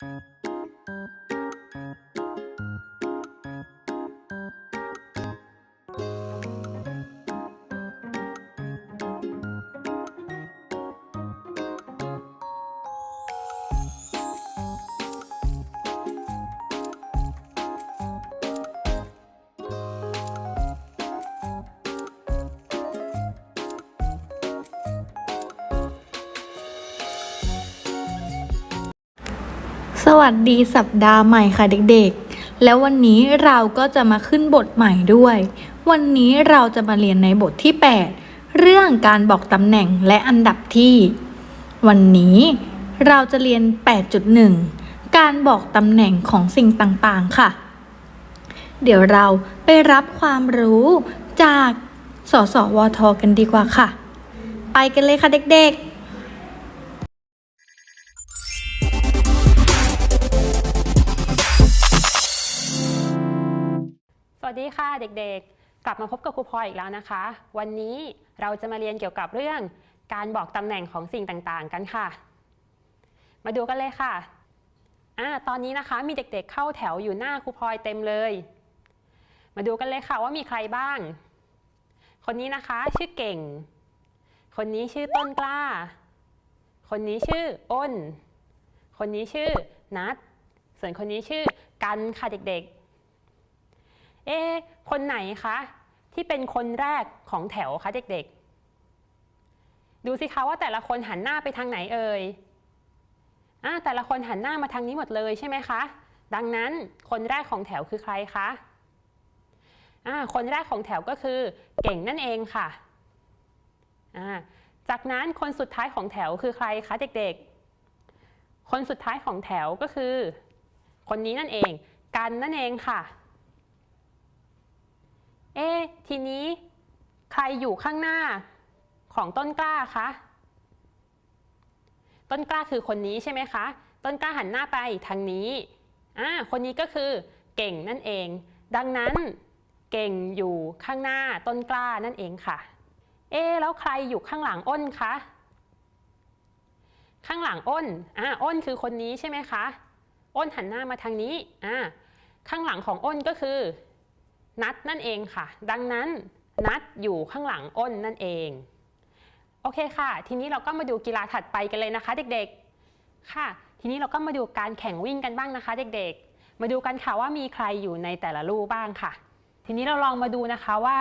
ส วัสดีสัปดาห์ใหม่ค่ะเด็กๆ แล้ววันนี้เราก็จะมาขึ้นบทใหม่ด้วย วันนี้เราจะมาเรียนในบทที่ 8 เรื่องการบอกตำแหน่งและอันดับที่ วันนี้เราจะเรียน 8.1 การบอกตำแหน่งของสิ่งต่างๆ ค่ะ เดี๋ยวเราไปรับความรู้จากสสวทกันดีกว่าค่ะ ไปกันเลยค่ะเด็กๆ วัสดีค่ะเด็กๆ กลับมาพบกับครูพลอยอีกแล้วนะคะ วันนี้เราจะมาเรียนเกี่ยวกับเรื่องการบอกตำแหน่งของสิ่งต่างๆกันค่ะ มาดูกันเลยค่ะอ่าตอนนี้นะคะมีเด็กๆเข้าแถวอยู่หน้าครูพลอยเต็มเลย มาดูกันเลยค่ะว่ามีใครบ้าง คนนี้นะคะชื่อเก่ง คนนี้ชื่อต้นกล้า คนนี้ชื่ออ้น คนนี้ชื่อนัดส่วนคนนี้ชื่อกันค่ะเด็กๆ เอ๊คนไหนคะที่เป็นคนแรกของแถวคะเด็กๆ ดูสิคะว่าแต่ละคนหันหน้าไปทางไหนเอ่ยอ่าแต่ละคนหันหน้ามาทางนี้หมดเลยใช่ไหมคะ ดังนั้นคนแรกของแถวคือใครคะอ่าคนแรกของแถวก็คือเก่งนั่นเองค่ะอ่าจากนั้นคนสุดท้ายของแถวคือใครคะเด็กๆ คนสุดท้ายของแถวก็คือ คนนี้นั่นเอง กันนั่นเองค่ะ เอ๊ทีนี้ ใครอยู่ข้างหน้าของต้นกล้าคะ ต้นกล้าคือคนนี้ใช่ไหมคะ ต้นกล้าหันหน้าไปทางนี้อ่าคนนี้ก็คือเก่งนั่นเอง ดังนั้นเก่งอยู่ข้างหน้าต้นกล้านั่นเองค่ะ เอ๊แล้วใครอยู่ข้างหลังอ้นคะ ข้างหลังอ้นอ่าอ้นคือคนนี้ใช่ไหมคะ อ้นหันหน้ามาทางนี้อ่าข้างหลังของอ้นก็คือ นัดนั่นเองค่ะ ดังนั้นนัดอยู่ข้างหลังอ้นนั่นเอง โอเคค่ะ ทีนี้เราก็มาดูกีฬาถัดไปกันเลยนะคะ เด็กๆ ค่ะ ทีนี้เราก็มาดูการแข่งวิ่งกันบ้างนะคะ เด็กๆ มาดูกันค่ะว่ามีใครอยู่ในแต่ละลู่บ้างค่ะ ทีนี้เราลองมาดูนะคะว่า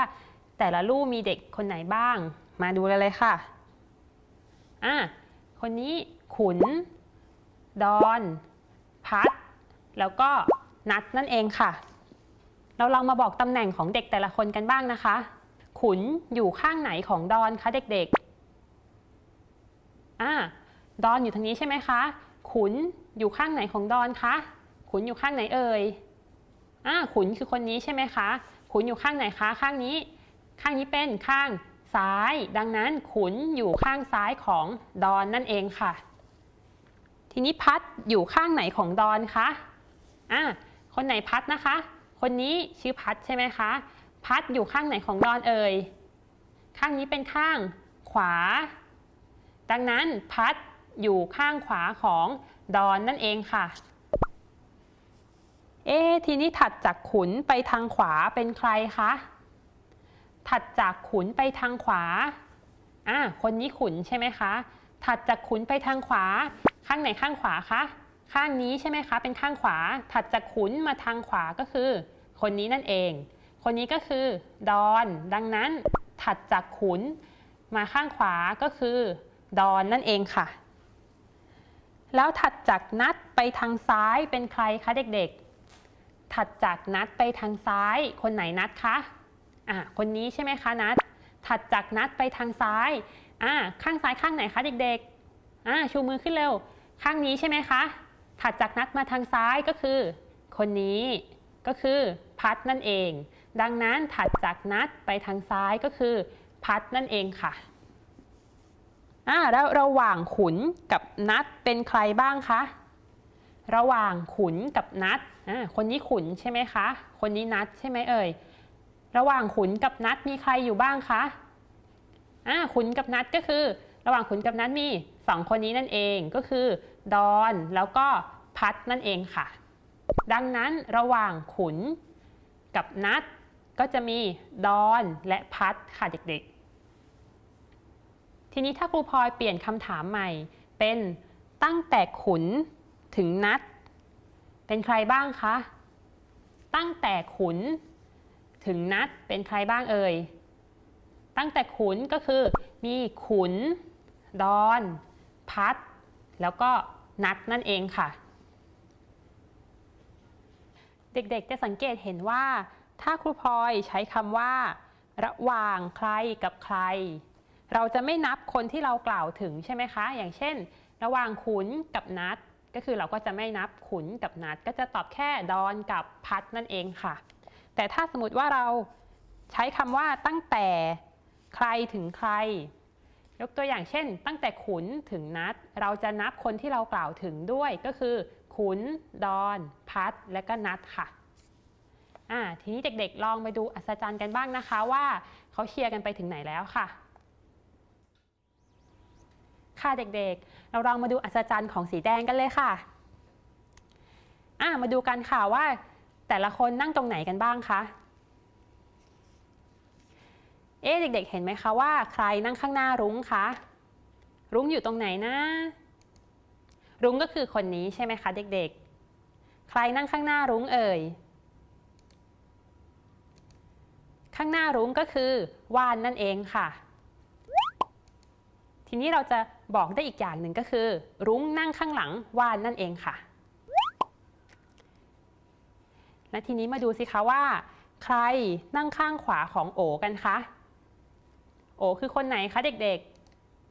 แต่ละลู่มีเด็กคนไหนบ้าง มาดูเลยเลยค่ะ อะ คนนี้ขุน ดอน พัด แล้วก็นัดนั่นเองค่ะ เราลองมาบอกตำแหน่งของเด็กแต่ละคนกันบ้างนะคะ ขุนอยู่ข้างไหนของดอนคะเด็กๆอ่าดอนอยู่ทางนี้ใช่ไหมคะ ขุนอยู่ข้างไหนของดอนคะ ขุนอยู่ข้างไหนเอ่ยอ่าขุนคือคนนี้ใช่ไหมคะ ขุนอยู่ข้างไหนคะ ข้างนี้ ข้างนี้เป็นข้างซ้าย ดังนั้นขุนอยู่ข้างซ้ายของดอนนั่นเองค่ะ ทีนี้พัดอยู่ข้างไหนของดอนคะ อ่า คนไหนพัดนะคะ คนนี้ชื่อพัดใช่ไหมคะ พัดอยู่ข้างไหนของดอนเอ่ย ข้างนี้เป็นข้างขวา ดังนั้นพัดอยู่ข้างขวาของดอนนั่นเองค่ะ เอ๊ะทีนี้ถัดจากขุนไปทางขวาเป็นใครคะ ถัดจากขุนไปทางขวา อ่า คนนี้ขุนใช่ไหมคะ ถัดจากขุนไปทางขวา ข้างไหนข้างขวาคะ ข้างนี้ใช่ไหมคะ เป็นข้างขวา ถัดจากขุนมาทางขวาก็คือ คนนี้นั่นเอง คนนี้ก็คือดอน ดังนั้นถัดจากขุนมาข้างขวาก็คือ ดอนนั่นเองค่ะ แล้วถัดจากนัดไปทางซ้ายเป็นใครคะเด็กๆ ถัดจากนัดไปทางซ้าย คนไหนนัดคะ อะ คนนี้ใช่ไหมคะนัด ถัดจากนัดไปทางซ้าย อ่าข้างซ้ายข้างไหนคะเด็กๆ อ่าชูมือขึ้นเร็ว ข้างนี้ใช่ไหมคะ ถัดจากนัดมาทางซ้ายก็คือ คนนี้ก็คือพัดนั่นเอง ดังนั้นถัดจากนัดไปทางซ้ายก็คือ พัดนั่นเองค่ะอ่าแล้วระหว่างขุนกับนัดเป็นใครบ้างคะระหว่างขุนกับนัดอ่าคนนี้ขุนใช่ไหมคะคนนี้นัดใช่ไหมเอ่ยระหว่างขุนกับนัดมีใครอยู่บ้างคะอ่าขุนกับนัดก็คือ ระหว่างขุนกับนัดมีสองคนนี้นั่นเองก็คือ ดอน แล้วก็พัดนั่นเองค่ะ ดังนั้นระหว่างขุนกับนัดก็จะมีดอนและพัดค่ะเด็กๆ ทีนี้ถ้าครูพลอยเปลี่ยนคำถามใหม่ เป็นตั้งแต่ขุนถึงนัด เป็นใครบ้างคะ ตั้งแต่ขุนถึงนัดเป็นใครบ้างเอ่ย ตั้งแต่ขุนก็คือมีขุน ดอน พัด แล้วก็นัดนั่นเองค่ะ เด็กๆจะสังเกตเห็นว่า ถ้าครูพลอยใช้คำว่า ระหว่างใครกับใคร เราจะไม่นับคนที่เรากล่าวถึงใช่ไหมคะ อย่างเช่น ระหว่างขุนกับนัดก็คือเราก็จะไม่นับขุนกับนัด ก็จะตอบแค่ดอนกับพัดนั่นเองค่ะ แต่ถ้าสมมติว่าเราใช้คำว่าตั้งแต่ใครถึงใคร ยกตัวอย่างเช่น ตั้งแต่ขุนถึงนัด เราจะนับคนที่เรากล่าวถึงด้วยก็คือ ขุน ดอน พัด และก็นัดค่ะอ่าทีนี้เด็กๆ ลองไปดูอัศจรรย์กันบ้างนะคะว่าเขาเชียร์กันไปถึงไหนแล้วค่ะ ค่ะเด็กๆ เราลองมาดูอัศจรรย์ของสีแดงกันเลยค่ะอ่ามาดูกันค่ะว่า แต่ละคนนั่งตรงไหนกันบ้างคะ เอ๊ะเด็กๆ เห็นไหมคะว่าใครนั่งข้างหน้ารุ้งคะ รุ้งอยู่ตรงไหนนะ รุ้งก็คือคนนี้ใช่ไหมคะเด็กๆ ใครนั่งข้างหน้ารุ้งเอ่ย ข้างหน้ารุ้งก็คือว่านนั่นเองค่ะ ทีนี้เราจะบอกได้อีกอย่างหนึ่งก็คือ รุ้งนั่งข้างหลังว่านนั่นเองค่ะ และทีนี้มาดูสิคะว่า ใครนั่งข้างขวาของโอกันคะ โอคือคนไหนคะเด็ก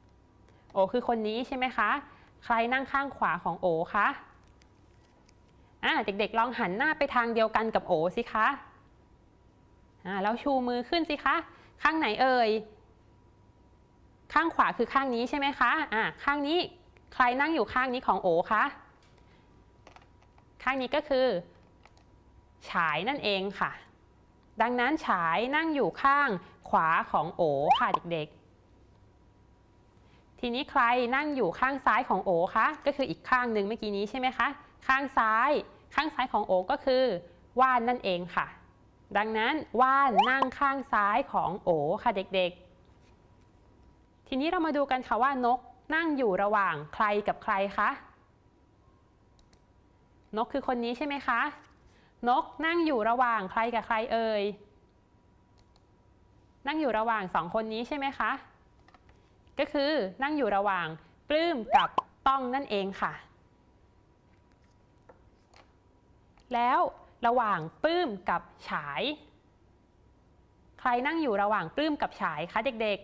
ๆ โอคือคนนี้ใช่ไหมคะ ใครนั่งข้างขวาของโอคะอ่าเด็กๆ ลองหันหน้าไปทางเดียวกันกับโอสิคะอ่าแล้วชูมือขึ้นสิคะ ข้างไหนเอ่ย ข้างขวาคือข้างนี้ใช่ไหมคะอ่าข้างนี้ใครนั่งอยู่ข้างนี้ของโอคะ ข้างนี้ก็คือ ฉายนั่นเองค่ะ ดังนั้นฉายนั่งอยู่ข้าง ขวาของโอค่ะเด็กๆ ทีนี้ใครนั่งอยู่ข้างซ้ายของโอคะก็คืออีกข้างหนึ่งเมื่อกี้นี้ใช่ไหมคะ ข้างซ้ายข้างซ้ายของโอก็คือว่านนั่นเองค่ะ ดังนั้นว่านนั่งข้างซ้ายของโอค่ะเด็กๆ ทีนี้เรามาดูกันค่ะว่านกนั่งอยู่ระหว่างใครกับใครคะนกคือคนนี้ใช่ไหมคะ นกนั่งอยู่ระหว่างใครกับใครเอ่ย นั่งอยู่ระหว่างสองคนนี้ใช่ไหมคะ ก็คือนั่งอยู่ระหว่างปลื้มกับต้องนั่นเองค่ะ แล้วระหว่างปลื้มกับฉาย ใครนั่งอยู่ระหว่างปลื้มกับฉายคะเด็ก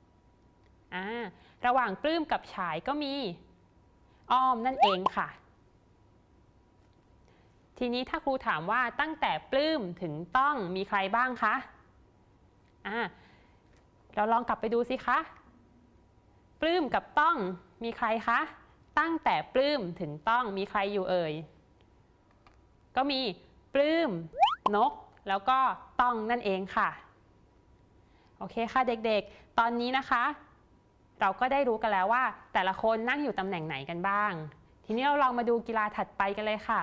ๆอ่าระหว่างปลื้มกับฉายก็มีอ้อมนั่นเองค่ะ ทีนี้ถ้าครูถามว่าตั้งแต่ปลื้มถึงต้องมีใครบ้างคะ อ่าเราลองกลับไปดูสิคะ ปลื้มกับต้องมีใครคะ ตั้งแต่ปลื้มถึงต้องมีใครอยู่เอ่ย ก็มีปลื้มนก แล้วก็ต้องนั่นเองค่ะ โอเคค่ะเด็กๆ ตอนนี้นะคะ เราก็ได้รู้กันแล้วว่า แต่ละคนนั่งอยู่ตำแหน่งไหนกันบ้าง ทีนี้เราลองมาดูกีฬาถัดไปกันเลยค่ะ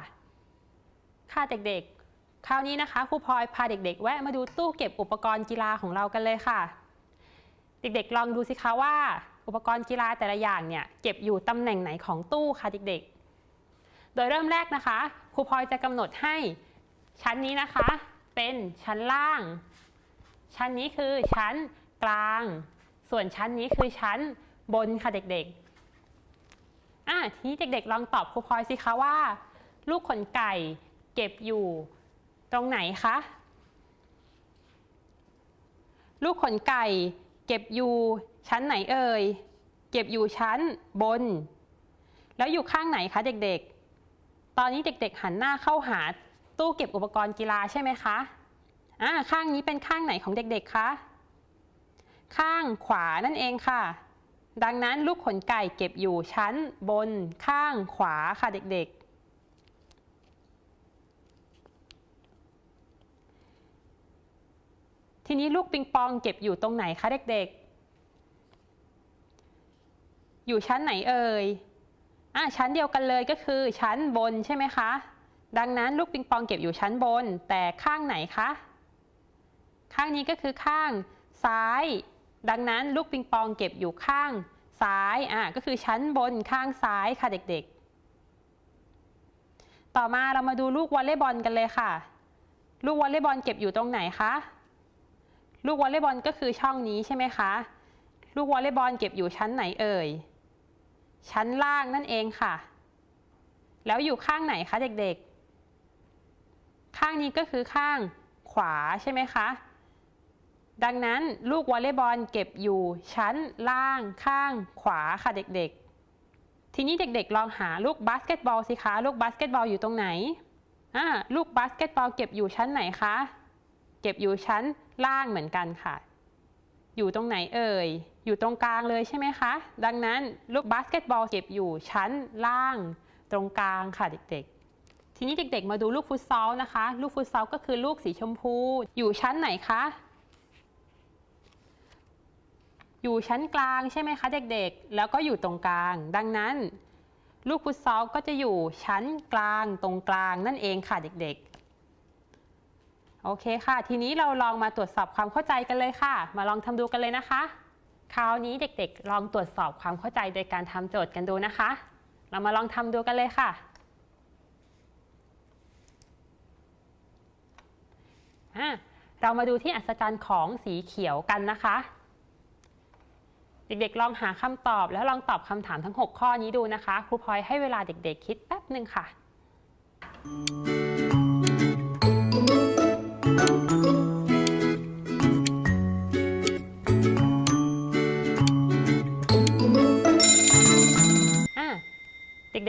ค่ะเด็กๆ คราวนี้นะคะครูพลอยพาเด็กๆ แวะมาดูตู้เก็บอุปกรณ์กีฬาของเรากันเลยค่ะ เด็กๆ ลองดูสิคะว่า อุปกรณ์กีฬาแต่ละอย่างเนี่ยเก็บอยู่ตำแหน่งไหนของตู้คะเด็กๆ โดยเริ่มแรกนะคะครูพลอยจะกำหนดให้ชั้นนี้นะคะ เป็นชั้นล่าง ชั้นนี้คือชั้นกลาง ส่วนชั้นนี้คือชั้นบนค่ะเด็กๆอะทีนี้เด็กๆ ลองตอบครูพลอยสิคะว่า ลูกขนไก่เก็บอยู่ ตรงไหนคะ ลูกขนไก่ เก็บอยู่ชั้นไหนเอ่ย เก็บอยู่ชั้นบน แล้วอยู่ข้างไหนคะเด็กๆ ตอนนี้เด็กๆ หันหน้าเข้าหาตู้เก็บอุปกรณ์กีฬาใช่ไหมคะอ่าข้างนี้เป็นข้างไหนของเด็กๆ คะ ข้างขวานั่นเองค่ะ ดังนั้นลูกขนไก่เก็บอยู่ชั้นบนข้างขวาค่ะเด็กๆ ทีนี้ลูกปิงปองเก็บอยู่ตรงไหนคะเด็กๆ อยู่ชั้นไหนเอ่ยอะชั้นเดียวกันเลยก็คือชั้นบนใช่ไหมคะ ดังนั้นลูกปิงปองเก็บอยู่ชั้นบน แต่ข้างไหนคะ ข้างนี้ก็คือข้างซ้าย ดังนั้นลูกปิงปองเก็บอยู่ข้างซ้ายอะก็คือชั้นบนข้างซ้ายค่ะเด็กๆ ต่อมาเรามาดูลูกวอลเลย์บอลกันเลยค่ะ ลูกวอลเลย์บอลเก็บอยู่ตรงไหนคะ ลูกวอลเลย์บอลก็คือช่องนี้ใช่ไหมคะ ลูกวอลเลย์บอลเก็บอยู่ชั้นไหนเอ่ย ชั้นล่างนั่นเองค่ะ แล้วอยู่ข้างไหนคะเด็กๆ ข้างนี้ก็คือข้างขวาใช่ไหมคะ ดังนั้นลูกวอลเลย์บอลเก็บอยู่ชั้นล่างข้างขวาค่ะเด็กๆ ทีนี้เด็กๆ ลองหาลูกบาสเกตบอลสิคะ ลูกบาสเกตบอลอยู่ตรงไหนอ่าลูกบาสเกตบอลเก็บอยู่ชั้นไหนคะ เก็บอยู่ชั้นล่างเหมือนกันค่ะ อยู่ตรงไหนเอ่ย อยู่ตรงกลางเลยใช่ไหมคะ ดังนั้นลูกบาสเกตบอลเก็บอยู่ชั้นล่างตรงกลางค่ะเด็กๆ ทีนี้เด็กๆ มาดูลูกฟุตซอลนะคะ ลูกฟุตซอลก็คือลูกสีชมพู อยู่ชั้นไหนคะ อยู่ชั้นกลางใช่ไหมคะเด็กๆ แล้วก็อยู่ตรงกลาง ดังนั้น ลูกฟุตซอลก็จะอยู่ชั้นกลางตรงกลางนั่นเองค่ะเด็กๆ โอเคค่ะ ทีนี้เราลองมาตรวจสอบความเข้าใจกันเลยค่ะ มาลองทำดูกันเลยนะคะ คราวนี้เด็กๆ ลองตรวจสอบความเข้าใจโดยการทำโจทย์กันดูนะคะ เรามาลองทำดูกันเลยค่ะอะเรามาดูที่อัศจรรย์ของสีเขียวกันนะคะ เด็กๆ ลองหาคำตอบแล้วลองตอบคำถามทั้ง 6 ข้อนี้ดูนะคะ ครูพลอยให้เวลาเด็กๆ คิดแป๊บหนึ่งค่ะ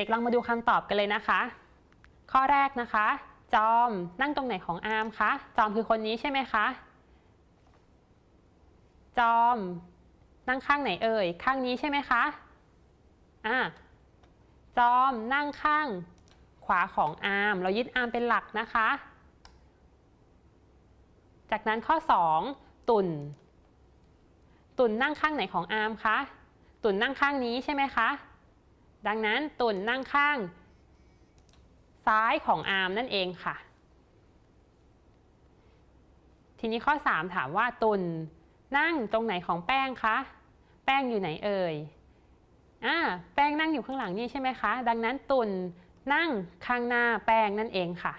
ด็กๆลองมาดูคำตอบกันเลยนะคะ ข้อแรกนะคะ จอมนั่งตรงไหนของอาร์มคะ จอมคือคนนี้ใช่ไหมคะ จอม นั่งข้างไหนเอ่ย ข้างนี้ใช่ไหมคะอ่าจอมนั่งข้างขวาของอาร์ม เรายึดอาร์มเป็นหลักนะคะ จากนั้นข้อ 2 ตุ่น ตุ่นนั่งข้างไหนของอาร์มคะ ตุ่นนั่งข้างนี้ใช่ไหมคะ ดังนั้นตุ่นนั่งข้าง ซ้ายของอาร์มนั่นเองค่ะ ทีนี้ข้อ 3 ถามว่าตุ่นนั่งตรงไหนของแป้งคะ แป้งอยู่ไหนเอ่ยอ่าแป้งนั่งอยู่ข้างหลังนี่ใช่ไหมคะ ดังนั้นตุ่นนั่งข้างหน้าแป้งนั่นเองค่ะ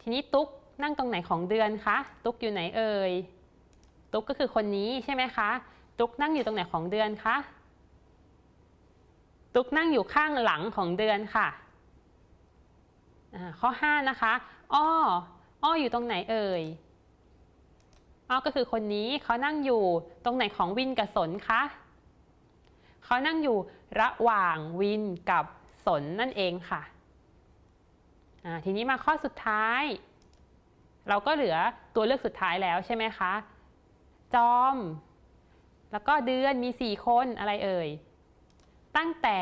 ทีนี้ตุ๊กนั่งตรงไหนของเดือนคะ ตุ๊กอยู่ไหนเอ่ย ตุ๊กก็คือคนนี้ใช่ไหมคะ ตุ๊กนั่งอยู่ตรงไหนของเดือนคะ ตุ๊กนั่งอยู่ข้างหลังของเดือนค่ะอ่าข้อ 5 นะคะ อ้อ อ้ออยู่ตรงไหนเอ่ย อ้อก็คือคนนี้เขานั่งอยู่ตรงไหนของวินกับสนคะเขานั่งอยู่ระหว่างวินกับสนนั่นเองค่ะ ทีนี้มาข้อสุดท้าย เราก็เหลือตัวเลือกสุดท้ายแล้วใช่ไหมคะ จอม แล้วก็เดือนมี 4 คนอะไรเอ่ย ตั้งแต่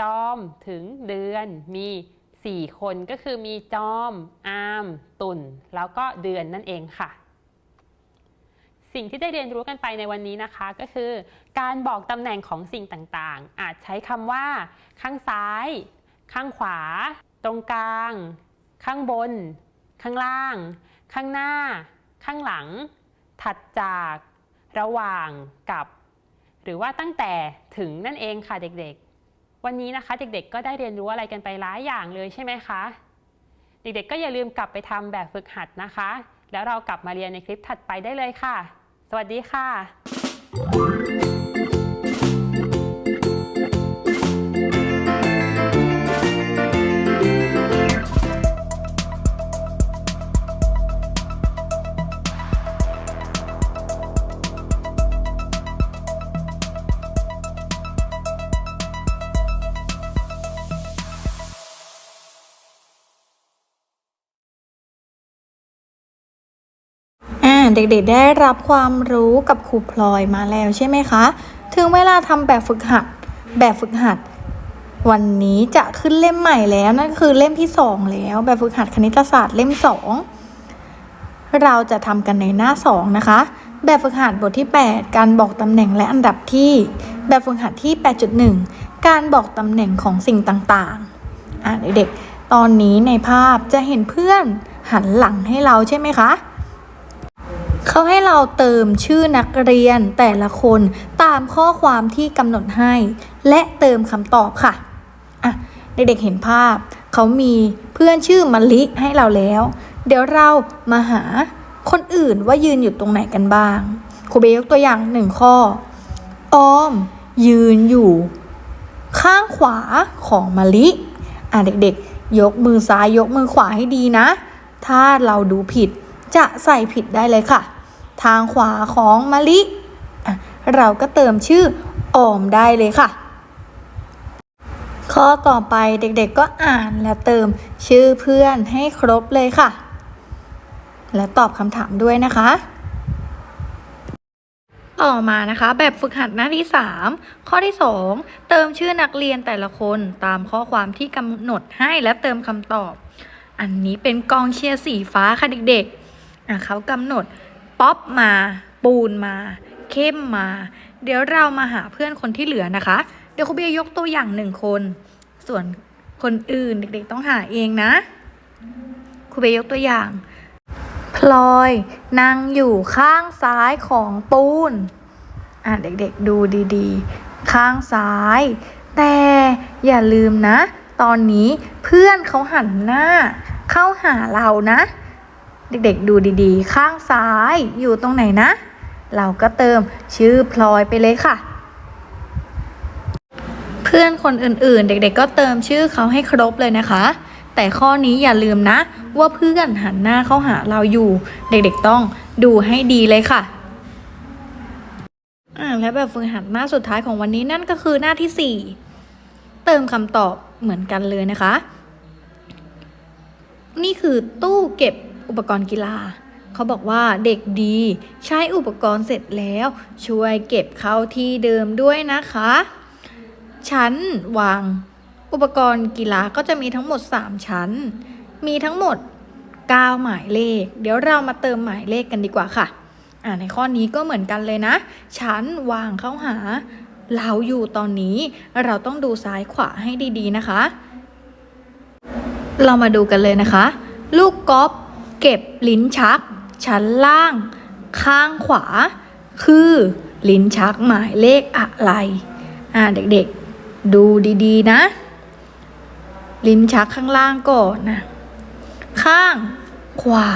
จอมถึงเดือนมี 4 คนก็คือมีจอม อาม ตุนแล้วก็เดือนนั่นเองค่ะ สิ่งที่ได้เรียนรู้กันไปในวันนี้นะคะก็คือ การบอกตำแหน่งของสิ่งต่างๆ อาจใช้คำว่า ข้างซ้าย ข้างขวา ตรงกลาง ข้างบน ข้างล่าง ข้างหน้า ข้างหลัง ถัดจาก ระหว่างกับ หรือว่าตั้งแต่ถึงนั่นเองค่ะเด็กๆ วันนี้นะคะเด็กๆก็ได้เรียนรู้อะไรกันไปหลายอย่างเลยใช่ไหมคะ เด็กๆก็อย่าลืมกลับไปทำแบบฝึกหัดนะคะ แล้วเรากลับมาเรียนในคลิปถัดไปได้เลยค่ะ สวัสดีค่ะ เด็กๆได้รับความรู้กับครูพลอยมาแล้วใช่ไหมคะ ถึงเวลาทำแบบฝึกหัด แบบฝึกหัด วันนี้จะขึ้นเล่มใหม่แล้วนั่นคือเล่มที่สองแล้ว แบบฝึกหัดคณิตศาสตร์เล่มสองเราจะทำกันในหน้าสองนะคะ แบบฝึกหัดบทที่ 8 การบอกตำแหน่งและอันดับที่ แบบฝึกหัดที่ 8.1 การบอกตำแหน่งของสิ่งต่างๆ อ่าเด็กๆตอนนี้ในภาพจะเห็นเพื่อนหันหลังให้เราใช่ไหมคะ เขาให้เราเติมชื่อนักเรียนแต่ละคนตามข้อความที่กำหนดให้ และเติมคำตอบค่ะอะเด็กๆเห็นภาพ เขามีเพื่อนชื่อมะลิให้เราแล้ว เดี๋ยวเรามาหาคนอื่นว่ายืนอยู่ตรงไหนกันบ้างครูเบยกตัวอย่างหนึ่งข้อ ออม ยืนอยู่ ข้างขวาของมะลิอะเด็กๆ ยกมือซ้ายยกมือขวาให้ดีนะ ถ้าเราดูผิดจะใส่ผิดได้เลยค่ะ ทางขวาของมะลิ เราก็เติมชื่อออมได้เลยค่ะ ข้อต่อไปเด็กๆก็อ่านและเติมชื่อเพื่อนให้ครบเลยค่ะ และตอบคำถามด้วยนะคะต่อมานะคะแบบฝึกหัดหน้าที่ 3 ข้อที่ 2 เติมชื่อนักเรียนแต่ละคนตามข้อความที่กำหนดให้และเติมคำตอบ อันนี้เป็นกองเชียร์สีฟ้าค่ะเด็กๆเขากำหนด ป๊อปมา ปูนมา เข้มมา เดี๋ยวเรามาหาเพื่อนคนที่เหลือนะคะ เดี๋ยวครูเบียยกตัวอย่างหนึ่งคน ส่วนคนอื่นเด็กๆต้องหาเองนะครูเบียยกตัวอย่าง พลอยนั่งอยู่ข้างซ้ายของปูน อะเด็กๆดูดีๆ ข้างซ้าย แต่อย่าลืมนะ ตอนนี้เพื่อนเขาหันหน้า เข้าหาเรานะ เด็กๆดูดีๆ ข้างซ้ายอยู่ตรงไหนนะ เราก็เติมชื่อพลอยไปเลยค่ะ เพื่อนคนอื่นๆ เด็กๆ ก็เติมชื่อเขาให้ครบเลยนะคะ แต่ข้อนี้อย่าลืมนะ ว่าเพื่อนหันหน้าเข้าหาเราอยู่ เด็กๆต้องดูให้ดีเลยค่ะอ่าและแบบฝึกหัดหน้าสุดท้ายของวันนี้นั่นก็คือหน้าที่ 4 เติมคำตอบเหมือนกันเลยนะคะ นี่คือตู้เก็บ อุปกรณ์กีฬา เขาบอกว่าเด็กดี ใช้อุปกรณ์เสร็จแล้ว ช่วยเก็บเข้าที่เดิมด้วยนะคะ ชั้นวาง อุปกรณ์กีฬาก็จะมีทั้งหมด 3 ชั้น มีทั้งหมด 9 หมายเลข เดี๋ยวเรามาเติมหมายเลขกันดีกว่าค่ะอ่าในข้อนี้ก็เหมือนกันเลยนะ ชั้นวางเข้าหา เราอยู่ตอนนี้ เราต้องดูซ้ายขวาให้ดีๆนะคะ เรามาดูกันเลยนะคะ ลูกกอล์ฟ เก็บลิ้นชัก ชั้นล่าง ข้างขวา คือ ลิ้นชักหมายเลขอะไร อ่าเด็กๆ ดูดีๆนะ ลิ้นชักข้างล่างก่อนนะ ข้างขวา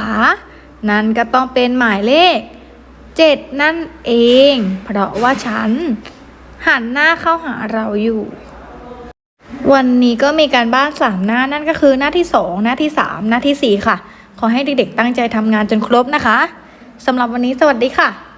นั่นก็ต้องเป็นหมายเลขเจ็ดนั่นเอง เพราะว่าฉัน หันหน้าเข้าหาเราอยู่ วันนี้ก็มีการบ้านสามหน้านั่นก็คือหน้าที่สองหน้าที่สามหน้าที่สี่ค่ะ ขอให้เด็กๆตั้งใจทำงานจนครบนะคะสำหรับวันนี้สวัสดีค่ะ